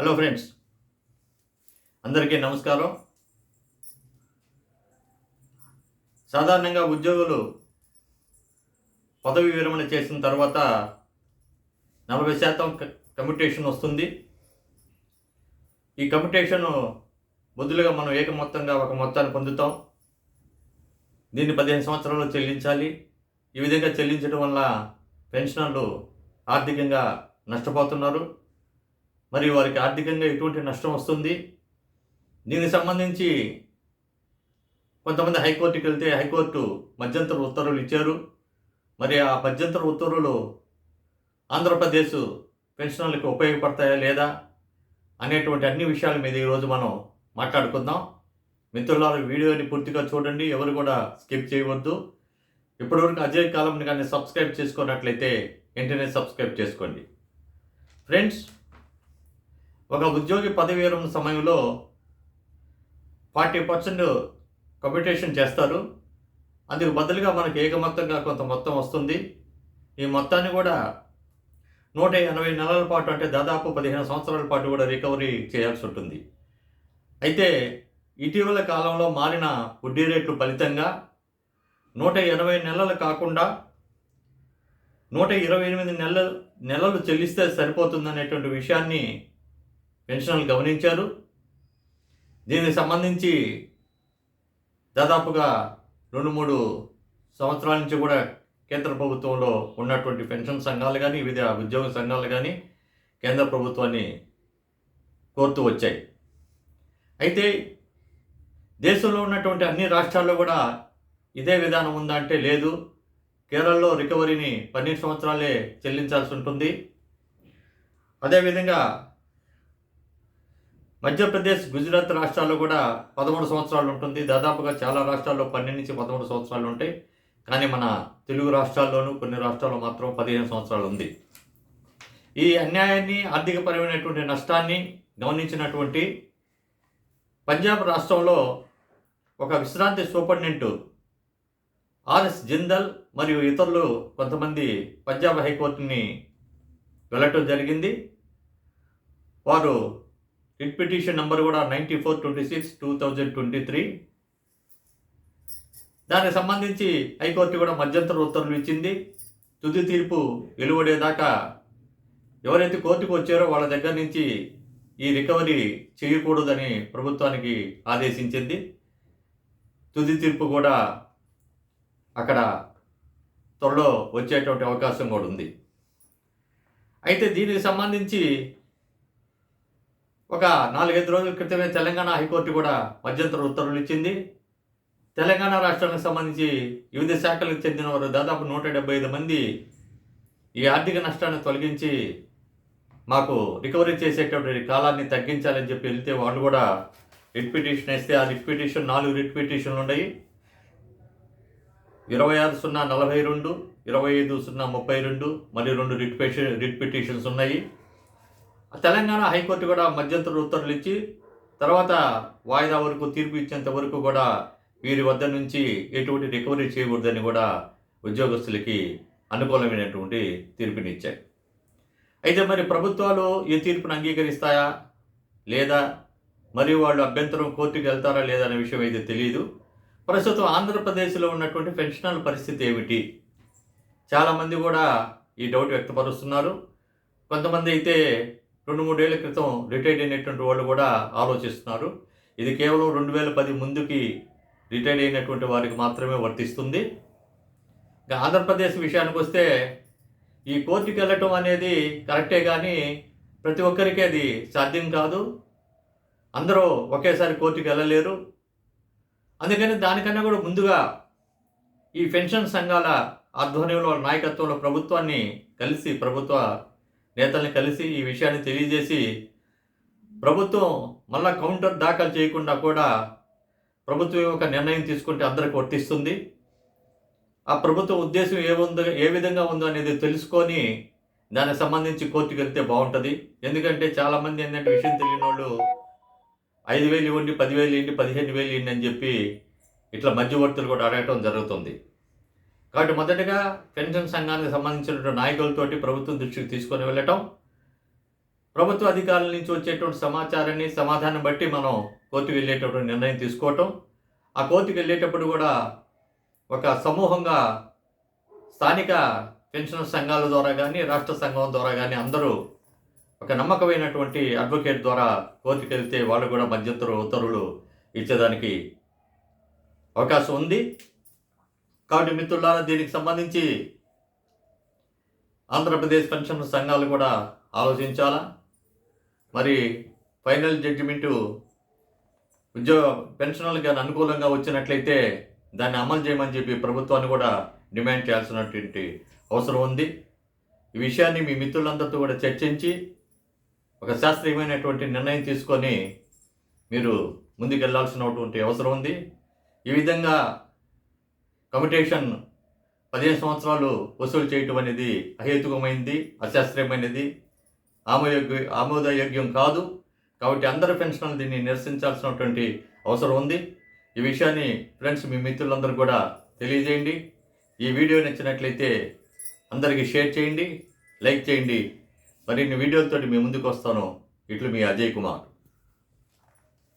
Hello friends అందరికీ నమస్కారం. సాధారణంగా ఉద్యోగులు పదవి విరమణ చేసిన తర్వాత నలభై శాతం క- కమ్యూటేషన్ వస్తుంది. ఈ కమ్యూటేషన్ బదులుగా మనం ఏక మొత్తంగా ఒక మొత్తాన్ని పొందుతాం. దీన్ని పదిహేను సంవత్సరాలు చెల్లించాలి. ఈ విధంగా చెల్లించడం వల్ల పెన్షనర్లు ఆర్థికంగా నష్టపోతున్నారు. మరి వారికి ఆర్థికంగా ఎటువంటి నష్టం వస్తుంది? దీనికి సంబంధించి కొంతమంది హైకోర్టుకి వెళ్తే హైకోర్టు మధ్యంతర ఉత్తర్వులు ఇచ్చారు. మరి ఆ మధ్యంతర ఉత్తర్వులు ఆంధ్రప్రదేశ్ పెన్షనర్లకు ఉపయోగపడతాయా లేదా అనేటువంటి అన్ని విషయాల మీద ఈరోజు మనం మాట్లాడుకుందాం. మిత్రులారు వీడియోని పూర్తిగా చూడండి. ఎవరు కూడా స్కిప్ చేయవద్దు. ఇప్పటివరకు అజయ్ కాలంని కానీ సబ్స్క్రైబ్ చేసుకున్నట్లయితే వెంటనే సబ్స్క్రైబ్ చేసుకోండి. ఫ్రెండ్స్ ఒక ఉద్యోగి పదవి విరమణ సమయంలో ఫార్టీ పర్సెంట్ కమ్యూటేషన్ చేస్తారు. అందుకు బదులుగా మనకి ఏకమొత్తంగా కొంత మొత్తం వస్తుంది. ఈ మొత్తాన్ని కూడా నూట ఎనభై నెలల పాటు అంటే దాదాపు పదిహేను సంవత్సరాల పాటు కూడా రికవరీ చేయాల్సి ఉంటుంది. అయితే ఇటీవల కాలంలో మారిన వడ్డీ రేట్లు ఫలితంగా నూట ఎనభై నెలలు కాకుండా నూట ఇరవై ఎనిమిది నెలలు నెలలు చెల్లిస్తే సరిపోతుందనేటువంటి విషయాన్ని పెన్షన్లు గమనించారు. దీనికి సంబంధించి దాదాపుగా రెండు మూడు సంవత్సరాల నుంచి కూడా కేంద్ర ప్రభుత్వంలో ఉన్నటువంటి పెన్షన్ సంఘాలు కానీ వివిధ ఉద్యోగ సంఘాలు కానీ కేంద్ర ప్రభుత్వాన్ని కోరుతూ వచ్చాయి. అయితే దేశంలో ఉన్నటువంటి అన్ని రాష్ట్రాల్లో కూడా ఇదే విధానం ఉందా అంటే లేదు. కేరళలో రికవరీని పన్నెండు సంవత్సరాలే చెల్లించాల్సి ఉంటుంది. అదేవిధంగా మధ్యప్రదేశ్ గుజరాత్ రాష్ట్రాల్లో కూడా పదమూడు సంవత్సరాలు ఉంటుంది. దాదాపుగా చాలా రాష్ట్రాల్లో పన్నెండు నుంచి పదమూడు సంవత్సరాలు ఉంటాయి. కానీ మన తెలుగు రాష్ట్రాల్లోనూ కొన్ని రాష్ట్రాల్లో మాత్రం పదిహేను సంవత్సరాలు ఉంది. ఈ అన్యాయాన్ని ఆర్థికపరమైనటువంటి నష్టాన్ని గమనించినటువంటి పంజాబ్ రాష్ట్రంలో ఒక విశ్రాంతి సూపరింటెండెంట్ ఆర్ఎస్ జిందల్ మరియు ఇతరులు కొంతమంది పంజాబ్ హైకోర్టుని వెళ్ళటం జరిగింది. వారు రిట్ పిటిషన్ నంబర్ కూడా ninety four twenty six two thousand twenty three దానికి సంబంధించి హైకోర్టు కూడా మధ్యంతర ఉత్తర్వులు ఇచ్చింది. తుది తీర్పు వెలువడేదాకా ఎవరైతే కోర్టుకు వచ్చారో వాళ్ళ దగ్గర నుంచి ఈ రికవరీ చేయకూడదని ప్రభుత్వానికి ఆదేశించింది. తుది తీర్పు కూడా అక్కడ త్వరలో వచ్చేటువంటి అవకాశం కూడా ఉంది. అయితే దీనికి సంబంధించి ఒక నాలుగైదు రోజుల క్రితమే తెలంగాణ హైకోర్టు కూడా మధ్యంతర ఉత్తర్వులు ఇచ్చింది. తెలంగాణ రాష్ట్రానికి సంబంధించి వివిధ శాఖలకు చెందిన వారు దాదాపు నూట డెబ్బై ఐదు మంది ఈ ఆర్థిక నష్టాన్ని తొలగించి మాకు రికవరీ చేసేటటువంటి కాలాన్ని తగ్గించాలని చెప్పి వెళ్తే వాళ్ళు కూడా రిట్ పిటిషన్ వేస్తే ఆ రిట్ పిటిషన్ నాలుగు రిట్ పిటిషన్లు ఉన్నాయి. ఇరవై ఆరు సున్నా నలభై రెండు ఇరవై ఐదు సున్నా ముప్పై రెండు మరియు రెండు రిట్ పిటిషన్ రిట్ పిటిషన్స్ ఉన్నాయి. తెలంగాణ హైకోర్టు కూడా మధ్యంతర ఉత్తర్వులు ఇచ్చి తర్వాత వాయిదా వరకు తీర్పు ఇచ్చేంత వరకు కూడా వీరి వద్ద నుంచి ఎటువంటి రికవరీ చేయకూడదని కూడా ఉద్యోగస్తులకి అనుకూలమైనటువంటి తీర్పునిచ్చాయి అయితే మరి ప్రభుత్వాలు ఈ తీర్పును అంగీకరిస్తాయా? లేదా? మరియు వాళ్ళు అభ్యంతరం కోర్టుకు వెళ్తారా లేదా అనే విషయం అయితే తెలియదు ప్రస్తుతం ఆంధ్రప్రదేశ్లో ఉన్నటువంటి పెన్షనర్ల పరిస్థితి ఏమిటి? చాలామంది కూడా ఈ డౌట్ వ్యక్తపరుస్తున్నారు. కొంతమంది అయితే రెండు మూడేళ్ళ క్రితం రిటైర్డ్ అయినటువంటి వాళ్ళు కూడా ఆలోచిస్తున్నారు. ఇది కేవలం రెండు వేల పది ముందుకి రిటైర్డ్ అయినటువంటి వారికి మాత్రమే వర్తిస్తుంది. ఇంకా ఆంధ్రప్రదేశ్ విషయానికి వస్తే ఈ కోర్టుకి వెళ్ళటం అనేది కరెక్టే కానీ ప్రతి ఒక్కరికి అది సాధ్యం కాదు. అందరూ ఒకేసారి కోర్టుకి వెళ్ళలేరు. అందుకని దానికన్నా కూడా ముందుగా ఈ పెన్షన్ సంఘాల ఆధ్వర్యంలో నాయకత్వంలో ప్రభుత్వాన్ని కలిసి ప్రభుత్వ నేతల్ని కలిసి ఈ విషయాన్ని తెలియజేసి ప్రభుత్వం మళ్ళా కౌంటర్ దాఖలు చేయకుండా కూడా ప్రభుత్వం ఒక నిర్ణయం తీసుకుంటే అందరికి వర్తిస్తుంది. ఆ ప్రభుత్వ ఉద్దేశం ఏముందో ఏ విధంగా ఉందో అనేది తెలుసుకొని దానికి సంబంధించి కోర్టుకు వెళ్తే బాగుంటుంది. ఎందుకంటే చాలామంది ఏంటంటే విషయం తెలియని వాళ్ళు ఐదు వేలు ఇవ్వండి పదివేలు ఇవ్వండి పదిహేను వేలు ఇవ్వండి అని చెప్పి ఇట్లా మధ్యవర్తులు కూడా అడగటం జరుగుతుంది. కాబట్టి మొదటగా పెన్షన్ సంఘానికి సంబంధించినటువంటి నాయకులతోటి ప్రభుత్వం దృష్టికి తీసుకొని వెళ్ళటం. ప్రభుత్వ అధికారుల నుంచి వచ్చేటువంటి సమాచారాన్ని సమాధానం బట్టి మనం కోర్టుకు వెళ్ళేటటువంటి నిర్ణయం తీసుకోవటం. ఆ కోర్టుకు వెళ్ళేటప్పుడు కూడా ఒక సమూహంగా స్థానిక పెన్షన్ సంఘాల ద్వారా కానీ రాష్ట్ర సంఘం ద్వారా కానీ అందరూ ఒక నమ్మకమైనటువంటి అడ్వకేట్ ద్వారా కోర్టుకు వెళ్తే వాళ్ళు కూడా మధ్యంతర ఉత్తర్వులు ఇచ్చేదానికి అవకాశం ఉంది. కాబట్టి మిత్రులారా దీనికి సంబంధించి ఆంధ్రప్రదేశ్ పెన్షన్ సంఘాలు కూడా ఆలోచించాలా? మరి ఫైనల్ జడ్జిమెంటు ఉద్యోగ పెన్షనర్లకు కానీ అనుకూలంగా వచ్చినట్లయితే దాన్ని అమలు చేయమని చెప్పి ప్రభుత్వాన్ని కూడా డిమాండ్ చేయాల్సినటువంటి అవసరం ఉంది. ఈ విషయాన్ని మీ మిత్రులందరితో కూడా చర్చించి ఒక శాస్త్రీయమైనటువంటి నిర్ణయం తీసుకొని మీరు ముందుకెళ్ళాల్సినటువంటి అవసరం ఉంది. ఈ విధంగా కమిటేషన్ పదిహేను సంవత్సరాలు వసూలు చేయటం అనేది అహేతుకమైంది అశాస్త్రీయమైనది ఆమోయోగ్య ఆమోదయోగ్యం కాదు. కాబట్టి అందరు పెన్షన్లు దీన్ని నిరసించాల్సినటువంటి అవసరం ఉంది. ఈ విషయాన్ని ఫ్రెండ్స్ మీ మిత్రులందరూ కూడా తెలియజేయండి. ఈ వీడియో నచ్చినట్లయితే అందరికీ షేర్ చేయండి లైక్ చేయండి. మరిన్ని వీడియోలతోటి మీ ముందుకు వస్తాను. ఇట్లు మీ అజయ్ కుమార్.